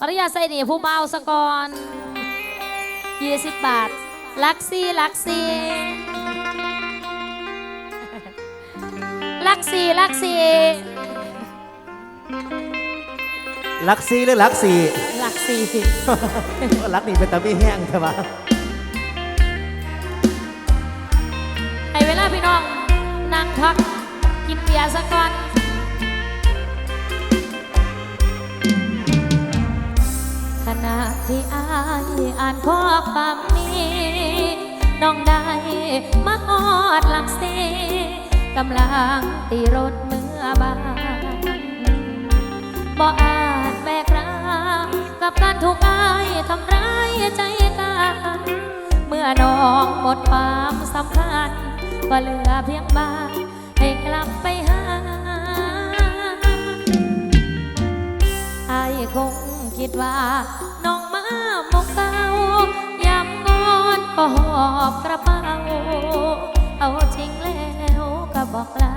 อนุญาตใส่หนีผู้เบาสก่อนยี่สิบบาท ลักซี่ลักซี่ลักซี่ลักซี่ลักซีหรือลักซีลักซี่ลักนี่เป็นตาไม่แห้งใช่ปะให้เวลาพี่น้องนั่งพักกินเบียร์สักก่อนะที่อายอ่านข้อความนี้ น้องได้มาฮอดหลักเซกำลังตีรถเมื่อบานบ่อาจแบกรับกับการถูกอายทำร้ายใจกันเมื่อน้องหมดความสำคัญว่าเหลือเพียงบ้านให้กลับไปหาอายคงคิดว่า หมกเก้ายามงอนก็หอบกระเป๋า เอาทิ้งแล้วก็บอกลา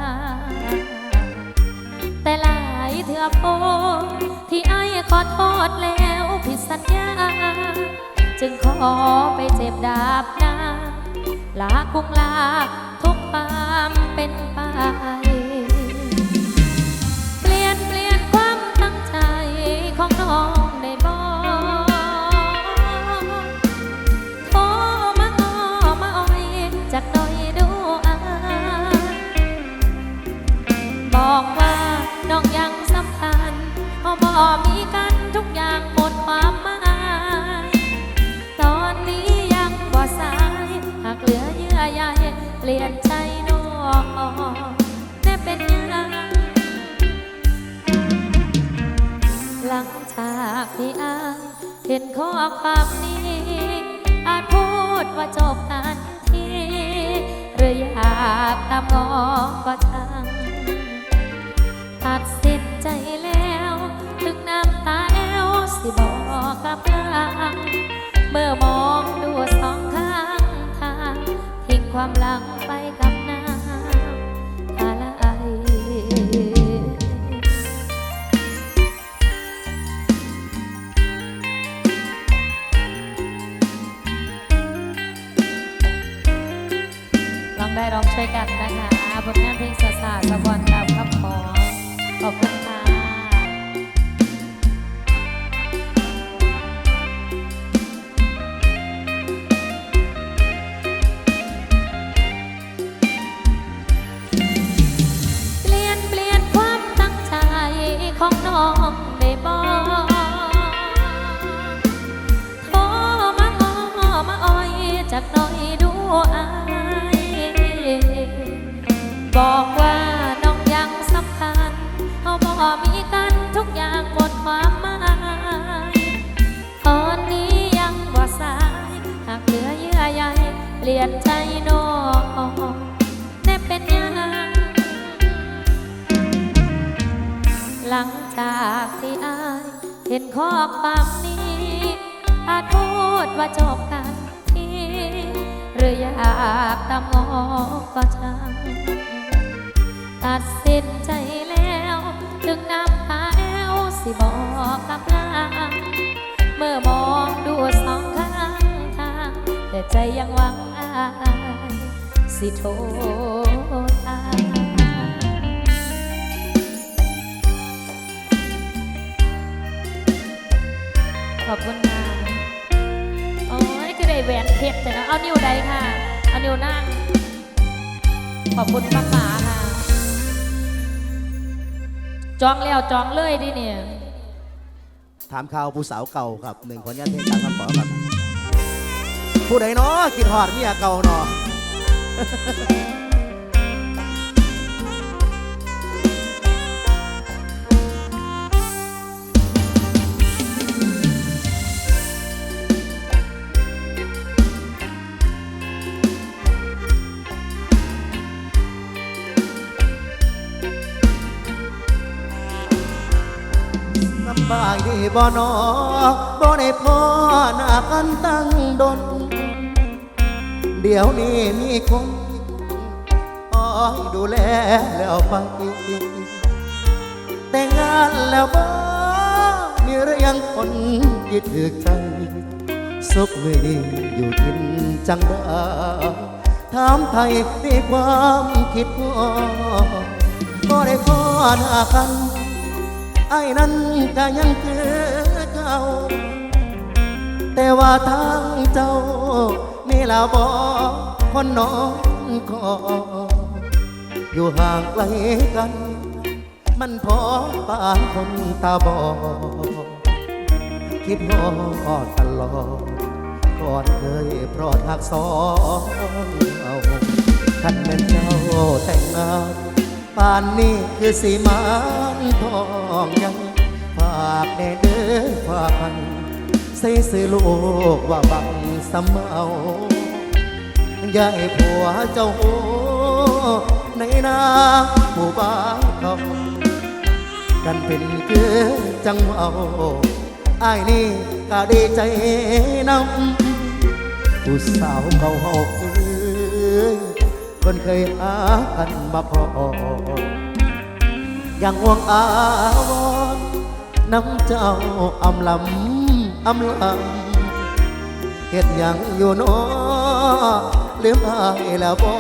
แต่หลายเถื่อโพที่ไอ้ขอโทษแล้วผิดสัญญา จึงขอไปเจ็บดาบนาลาคุงลาทุกความเป็นไปเปลี่ยนเปลี่ยนความตั้งใจของน้อง น้องยังสำคัญพอบอมีกันทุกอย่างหมดความหมายตอนนี้ยังบ่สาย หากเหลือเยื่อใยเปลี่ยนใจน้องแน่เป็นยังหลังจากที่อ่านเห็นข้อความนี้ กกับลางเมื่อมองดูสองข้างทางทิ้งความหลังไปกับน้ำอะไรลองได้ร้องช่วยกันนะคะผลงานเพลงสาสาสะกอนตามคำขอขอบคุณค่ะ ของน้อง จากที่อายเห็นข้อความนี้อาจพูดว่าจบกันทีหรืออยากตามงอก็ช่างตัดสินใจแล้วถึงน้ำตาแอวสิบอกกับลางเมื่อมองดูสองข้างทาง แต่ใจยังหวังอาย สิโทษอาย ขอบคุณค่ะโอ้ยคือได้แหวนเพชรแต่นะเอานิ้วใดค่ะ เอานิ้วนั่ง ขอบคุณป้าป๋าค่ะ จองแล้วจองเลยดิเนี่ย ถามข่าวผู้สาวเก่าครับหนึ่งคนยันเพลงตามคำขอครับ ผู้ใดเนาะกินหอดเมียเก่าเนาะ บ่นอบ่ได้พอหน้ากันตั้งดน เดี๋ยวนี้มีคนคอยดูแลแล้วไปแต่งงานแล้วบ่มีมีหรือยังคนที่ถือใจสุขมือนี้อยู่ทินจังดาถามไทยมีความคิดพ่อก็ได้พอหน้ากัน ไอ้นั้นก็ยังคือเก่า แต่ว่าทางเจ้านี่ลาบอคนน้อนคออยู่ห่างไกลกัน มันพอปานคนตาบอดคิดฮอดตลอดก่อนเคยพรอดหักสองเอาคันเป็นเจ้าแต่งงานป่านนี้คือสีมา ทองยังฝากแน่เด้อฝากันใส่ซื้อลูกว่าบังสำเอาอย่าให้ผัวเจ้าโอ้ในนาหมู่บ้านเขากันเป็นคือจังเอาไอ้ายนี่ก็ดีใจนำผู้สาวเขาหอกเอ้ยคนเคยหากันมาพอ ยังห่วงอาวรณ์น้ำเจ้าอำลำอำลำเฮ็ดหยังอยู่เนอลืมอายแล้วบอ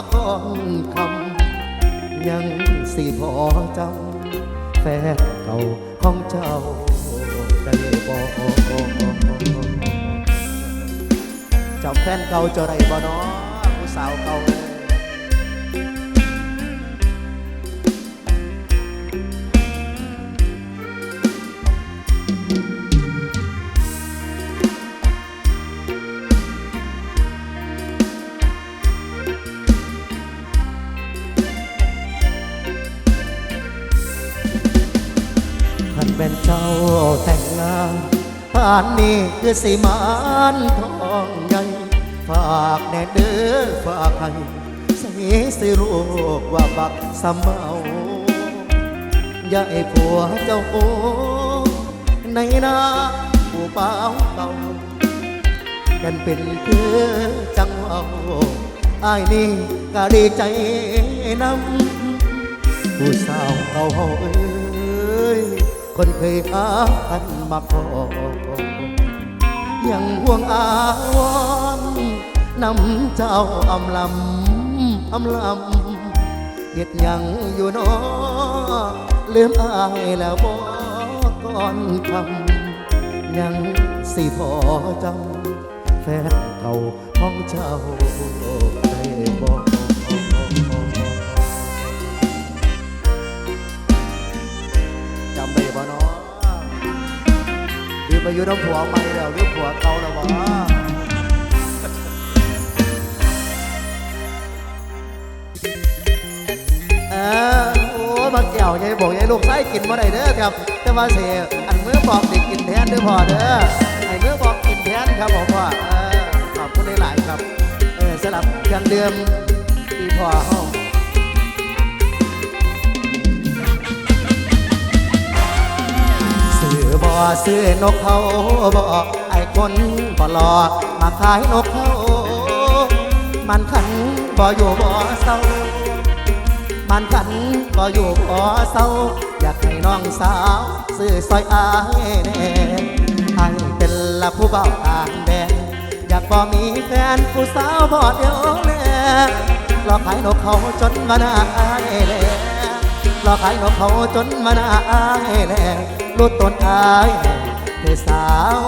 กก่อนคำยังสิพอจำแฟนเก่าของเจ้าได้บอกจำแฟนเก่าเจะได้บ่เนาะผู้สาวเก่า ป่านนี้คือสีมานทองใหญ่ฝากแน่เด้อฝากให้ใส่สิรูกว่าบักสำเมาอย่าให้ผัวเจ้าโอในนาผู้เป้าเก่ากันเป็นคือจังเอาไอ้ายนี่ก็ดีใจนำผู้สาวเก่าเฮาเอ้ยคนเคยหากัน มาพอยังห่วงอาวรณ์นำเจ้าอำลำอำลำเฮ็ดยังอยู่นอลืมอายแล้วบอกก่อนคำยังสิพอจำแฟนเก่าของเจ้า อไปอยู่น้ำผัวใหม่แล้วหรือผัวเก่าแล้วบ่เออโอ้มาแก้วยายบอกยายลูกไส้กินบ่ได้เด้อครับแต่ว่าเสียอันเมื่อบอกเด็กกินแทนเด้อพ่อเด้อไอ้มือบอกกินแทนครับผมว่าเอขอบคุณหลายๆครับ เออสลับเครื่องดื่มที่พ่อห้อง ซื้อบ่ซื้อนกเขาบ่ไอ้คนบ่หลอมาขายนกเขามันขันบ่อยู่บ่เศร้ามันขันบ่อยู่บ่เศร้า อยากให้น้องสาวซื้อซอยอายแน่ไอ้เป็นละผู้เบาต่างแดนอยากบ่มีแฟนผู้สาวบ่เดียวแลรอขายนกเขาจนมาหน้าอายแลรอขายนกเขาจนมาหน้าอายแลรู้ตนอายเธอสาว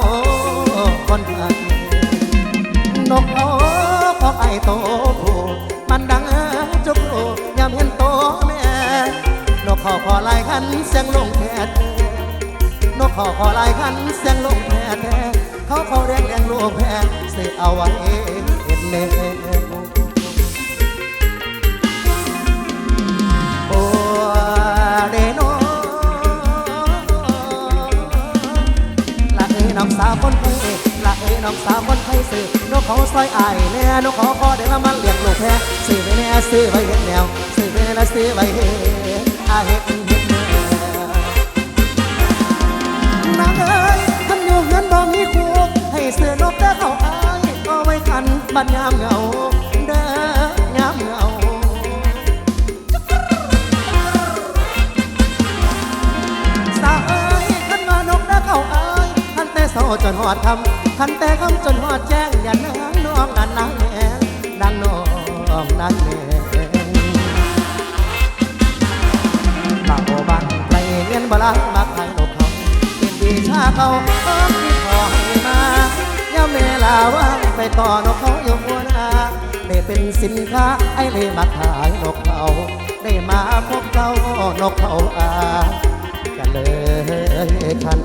คนอันนกเขาพอไอโตผู้มันดังจุกโลยามเห็นโตแม่นกขาพอลายคันเสียงลงแท้นกขาพอลายคันเสียงลงแท้แท้เขาเขาเรียกเรียงลูกแพ้เสียเอาไว้เห็นแน่ น้องสาวคนไทยซื้อนกเขาซอยอายแน่นกเขาพอเดี๋ยวละมันเลี้ยงลูกแพ้ซื้อไปแน่ซื้อไปเห็ดแนวซื้อไปแน่ซื้อไปเห็ดอาเห็ดเห็ดแนวนางเอ้ยท่านอยู่เงินบ่มีคู่ให้ซื้อนกแต่เขาอายก็ไว้กันบัดยามเหงา เศร้าจนหอดคำคันแต่คำจนหอดแจ้งอย่านางน้องนั่นนางแหงนางน้องนางแหงบางโอบังไกลเงินบลังมาขายนกเขาเป็นวิชาเขาเอิ้มที่ขอให้มาย่าเวลาว่างไปต่อนกเขาอยู่หัวนาได้เป็นสินค้าไอ้เลยมาขายนกเขาได้มาพบเจ้านกเขาอากันเลยคัน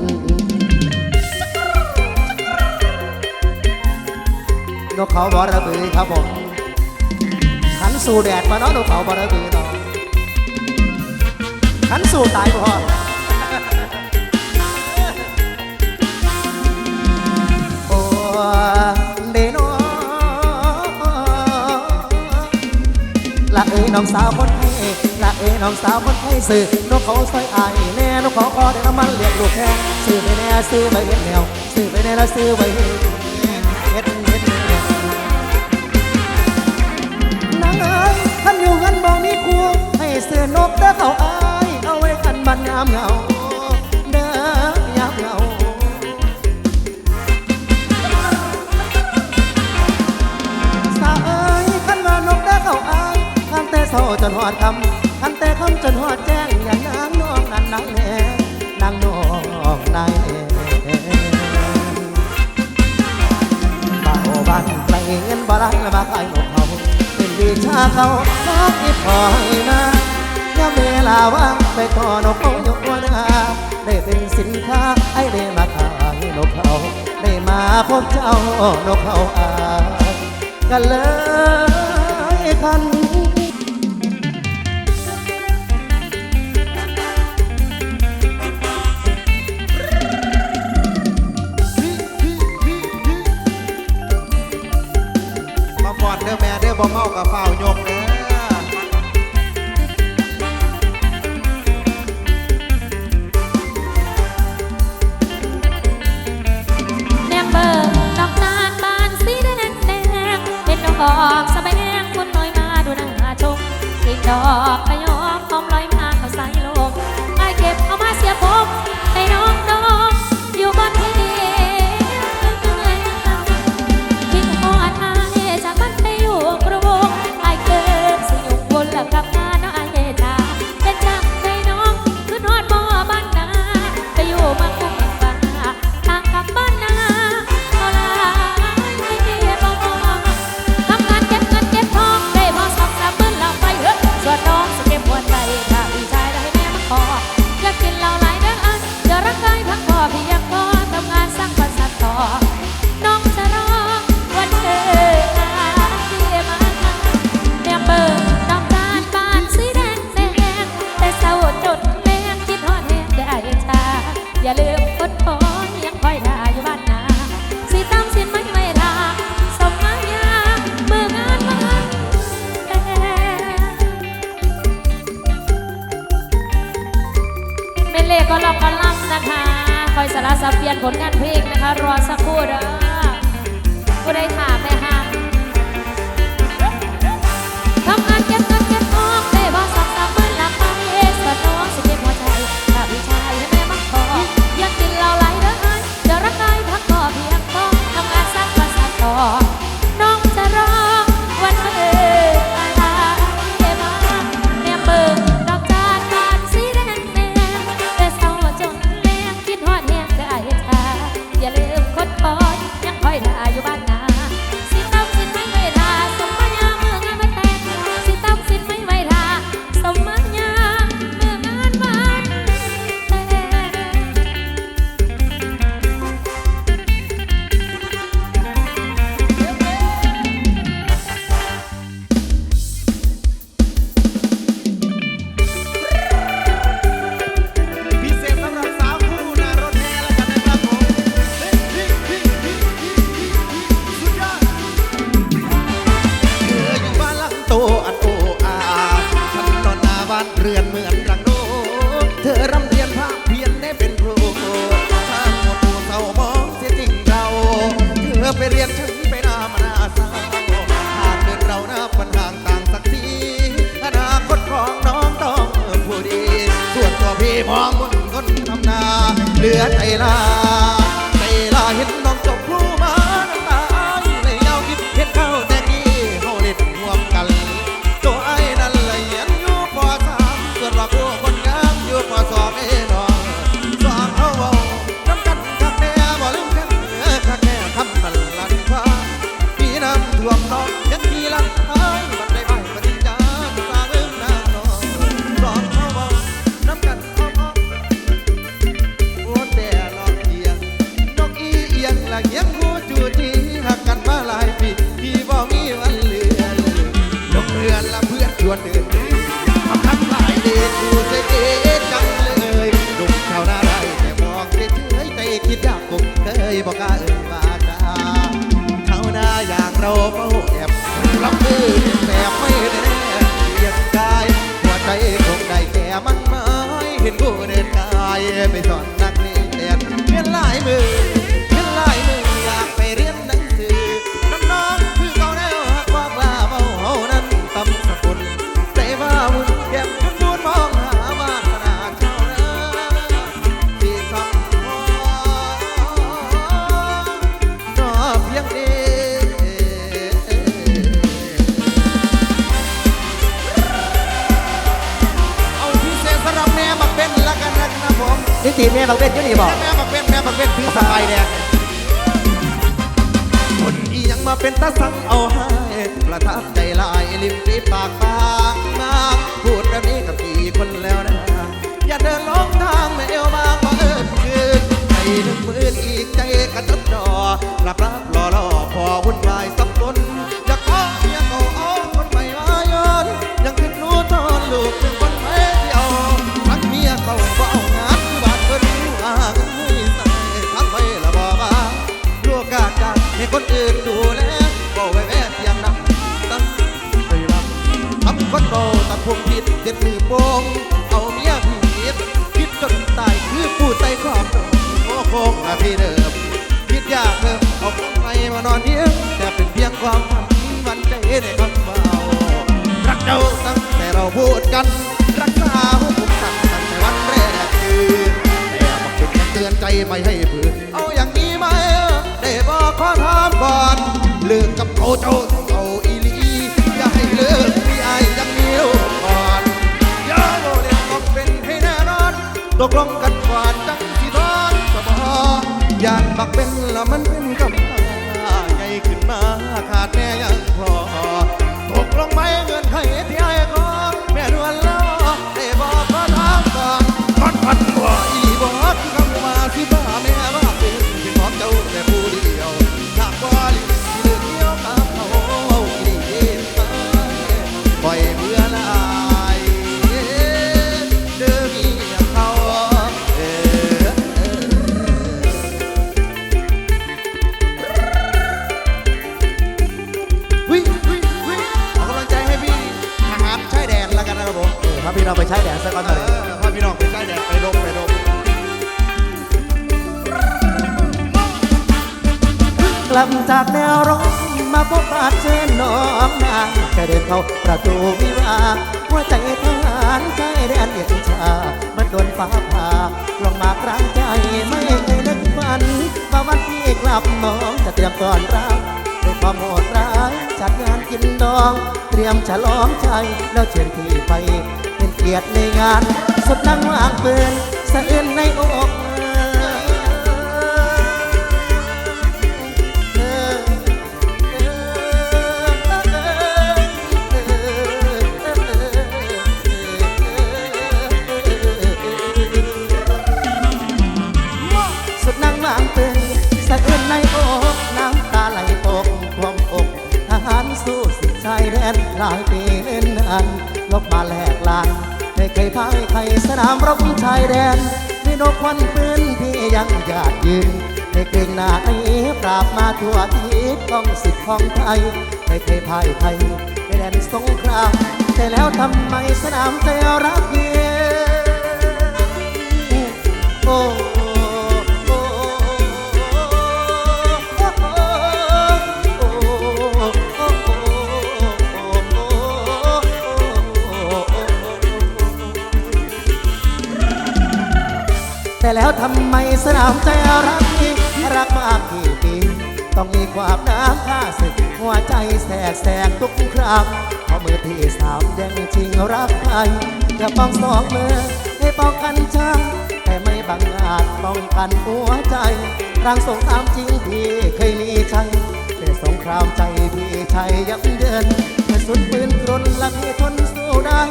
นกเขาบอระบือครับผมขันสู่แดดมาเนาะนกเขาบอระบือเนาะขันสู่ตายพอโอ้เดโนละเอ้ยน้องสาวคนไทยละเอ้ยน้องสาวคนไทยสื่อนกเขาซอยอายแน่นกเขาขอได้น้ำมันเลี้ยงลูกแค่ซื้อไปแน่ซื้อไปเห็ดแนวซื้อไปแน่แล้วซื้อไปเห็ดเห็ดเห็ดแน ให้เสือนกเด้อเขาอายเอาไว้กันบันยามเหงาเด้อยามเหงาสาเอ้ยขันว่านกเด้อเขาอายขันแต่เศร้าจนหอดคำขันแต่คำจนหอดแจ้งอย่างนางน้องนั่นนางแน่นางน้องนายแน่บ้านโอบ้านไกลเงินบ่รักและมาขายนกเขาเป็นวิชาเขาขออีพอให้มา ย่าเวลาว่างไปต่อนกเขายกหัวนาได้เป็นสินค้าไอ้ได้มาขายนกเขาได้มาพบเจ้านกเขาอายกันเลยคันมาฟอดเด้อแม่เด้อบ่เมากับฝ้ายก มองบนคนทำนาเหลือใจลาใจลา เราเฝ้าแอบรับมือแต่ไม่แน่เรียงกายหัวใจคงได้แก่มันไม่เห็นกูเดินกายไปสอนนักเรียนเรียนลายมือ บักเบ็ดอยู่นี่บอกแม่บักเป็นแม่บักเป็นถือสบายแดงคนอียังมาเป็นตาสังเอาให้ประทับใจลายริมฝีปากบางมาก พูดกัน รักษาหัวผมสั่งตั้งแต่วันแรกคือแต่บอกคุณเตือนใจไม่ให้ฝืนเอาอย่างนี้ไหมได้บอกขอถามก่อนเลิกกับเขาเจ้าเขาอีลีอย่าให้เลิกพี่ไอ้ยังมีลูกก่อนอย่าโมเล่นออกเป็นให้แน่นอนตกลงกันก่อนจังสิทอนสมอยากบักเป็นละมันเป็น พัดพัดว่าอีบอกคำว่าสิบ้าแม่บ้าเป็นที่ของเจ้าแต่ผู้เดียวหากว่าลิสิเลือกเดียวกับเขาอีดีไปปล่อยเบื่อหลายเดิมอีเขาเออวิวิวิขอกำลังใจให้พี่ทหารชายแดนแล้วกันนะครับผม พาพี่น้องไปใช้แดนสักก่อนเอเลยอพาพี่น้อง ลับจากแนวร้องมาพบบาดเจนน้องนางแค่เดินเข้าประตูวิวาห์หัวใจทหารชายแดนเย็นชา มันโดนฟ้าผ่าลงมากลางใจไม่เคยนึกฝันว่าวันที่กลับน้องจะเตรียมตอนรับด้วยความโหดร้ายจัดงานกินดอง เตรียมฉลองใจแล้วเชิญพี่ไป เป็นเกียรติในงานสุดนั่งวางเปืนสะอื้นในอกเอ หลายปีเล่นนานลบมาแหลกลานไม่เคยพ่ายใครสนามรบชายแดนมีนกควันปืนพี่ยังหยาดยืนไม่เกรงหน้าไอ้ปราบมาทั่วทิศต้องสิทธิ์ของไทยไม่เคยพ่ายใครในแดนสงครามแต่แล้วทำไมสนามใจรักเพียงโอ้ แต่แล้วทำไมสนามใจรักนี้รักมากกี่ปีต้องมีความน้ำค่าศึก หัวใจแสกแสกทุกครั้งเพราะมือที่สามแดงชิงรักใครอย่ป้องสองมือให้ป้องกันช้ำแต่ไม่บังอาจป้องกันหัวใจรังสงครามจริงพี่เคยมีชัยแต่สงครามใจพี่ชัยยับเยินกระสุนปืนกรนละพี่ทนสู้ได้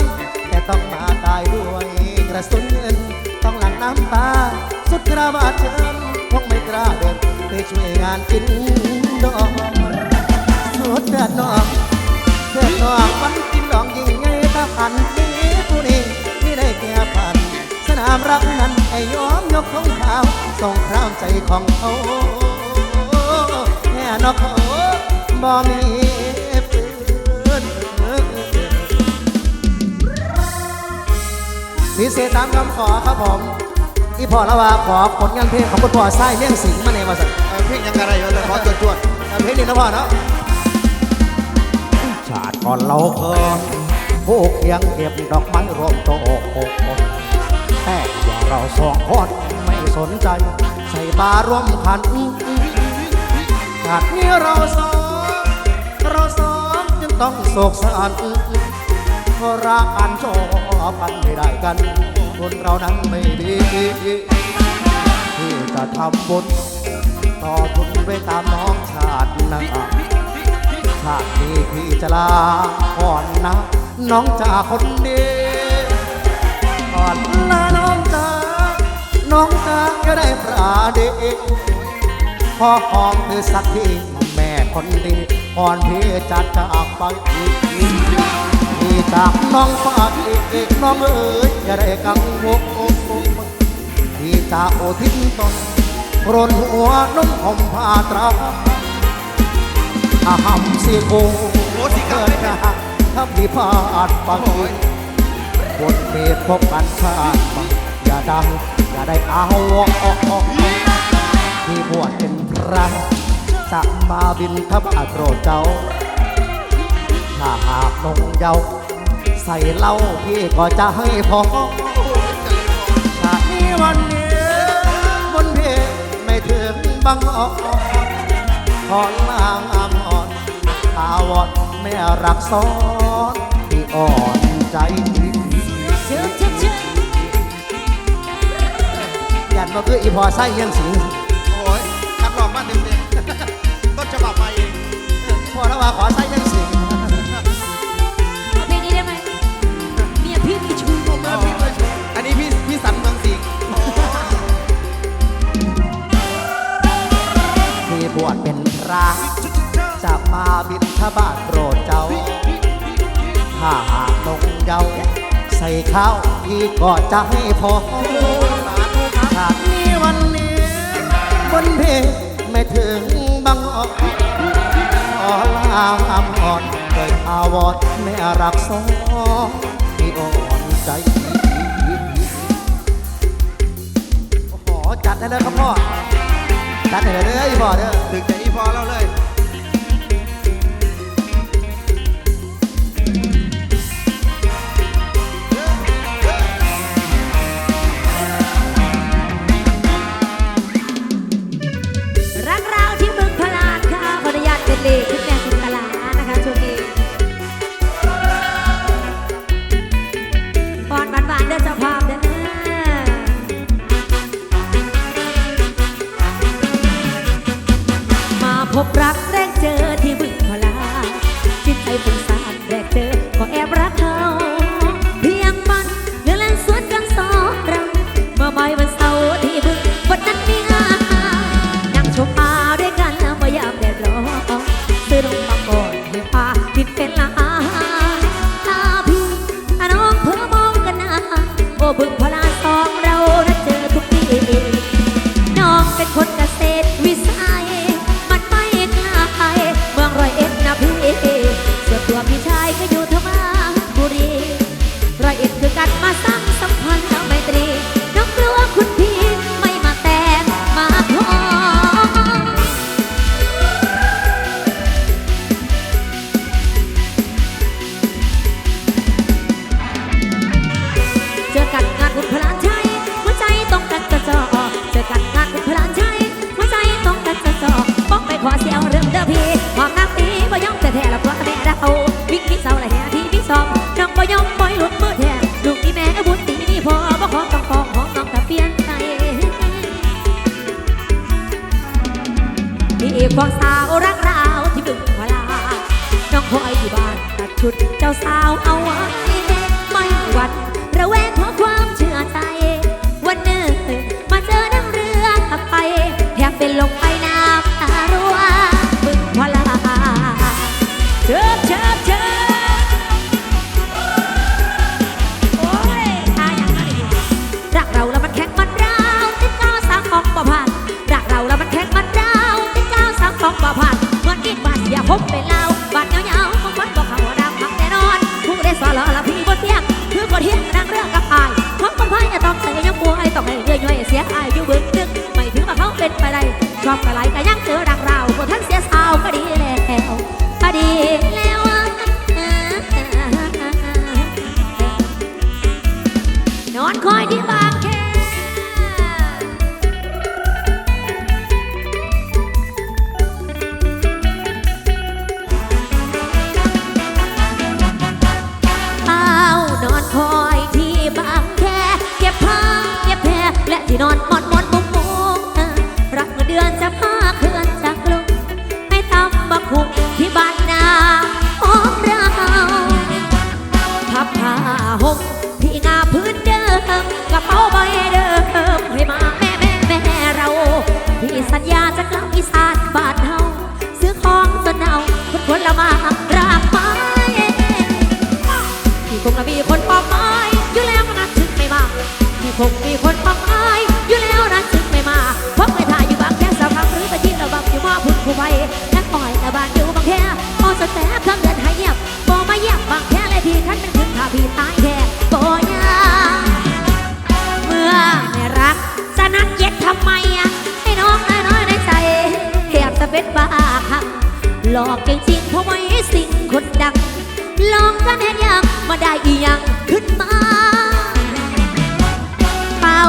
แต่ต้องมาตายด้วยกระสุนเงิน ต้องหลังน้ำตาสุดกระบาดเชิญคงไม่กล้าเดินไปช่วยงานกินดอกสุดเดือดนอกเดือดนอกมันกินดอกยิ่งใหญ่ตาพันนี้ผู้นี้ที่ได้แก่พัน สนามรักนั้นไอ้ยอมยกของเขาส่งครามใจของเขาแค่นอกเขาบ่มี พิเศษตามคำขอครับผมอีพ่อละว่าขอผลงานเพลงของคุณพ่อไส้เลี้ยงสิงห์มาในมาสั่งเออเพลงยังอะไรอยู่แต่ขอจวดจวดเพลงนี้นะพ่อเนาะชาติก่อนเราเคยผู้เคียงเก็บดอกไม้รวมโตโอกอกแต่ว่าเราสองคนไม่สนใจ ใส่บาร่วมขันชาตินี้เราสองเราสองจึงต้องโศกสันเพราะรักกันชอบกันไม่ได้กัน คนเรานั้นไม่ดีที่จะทำบุญต่อทุนไปตามน้องชาตินาชาตินี้พี่จะลาก่อนนะ น้องจ่าคนดีก่อนลาน้องจ่าน้องจ่าก็ได้ปราเดพอหอมคือสักทีแม่คนดีก่อนพี่จะจากไป พี่จากน้องฝากอีกน้องเอ๋ยอย่าได้กังวลที่จะโอทิ้งตนรนหัวนุ่มห่มผ้าตราอาหำสีโกโอสิเกิดจะถ้ามีพลาดบางทีบนเมฆพบกันชาติมาอย่าดังอย่าได้เอาออกที่บวชเป็นพระจะมมาบินทบาทโปรดเจ้าถ้าหากนงเยาว ใส่เหล้าพี่ก็จะให้พอชาตินี้วันนี้บนเพไม่ถึงบางอ่อนขอนลางอมอ่อนตาวอดไม่รักซ้อนที่อ่อนใจเชื่อเชื่อเชื่อยันมาคืออีพอไส้เลี้ยังสิง ก็จะให้พอชาตินี้วันนี้บนเพไม่ถึงบางอ่อนขอลาอำอ่อนเคยอาวรไม่รักซอนที่อ่อนใจโอ้โหจัดให้เลยครับพ่อจัดให้เลยเด้ออีพ่อเด้อถึงใจอีพอเราเลย on my หลอกเก่งจริงเพราะไว้สิ่งคนดัง ลองทำเห็นยังมาได้อียังขึ้นมา เป้า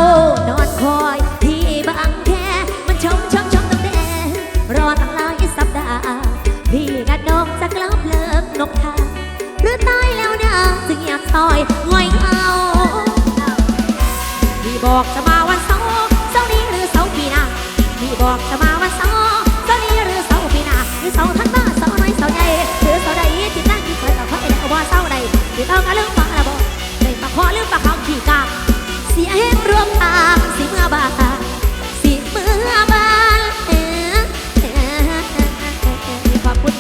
นอนคอยที่บางแคมันชมชมชมตั้งแต่รอตั้งหลายสัปดาห์พี่กัดนกจะกลับเลิกนกทาหรือตายแล้วนะจึงอยากต่อยงอยเอาพี่บอกจะมาวันเสาร์เสาร์นี้หรือเสาร์ปีหน้าพี่บอกจะมา Kalau.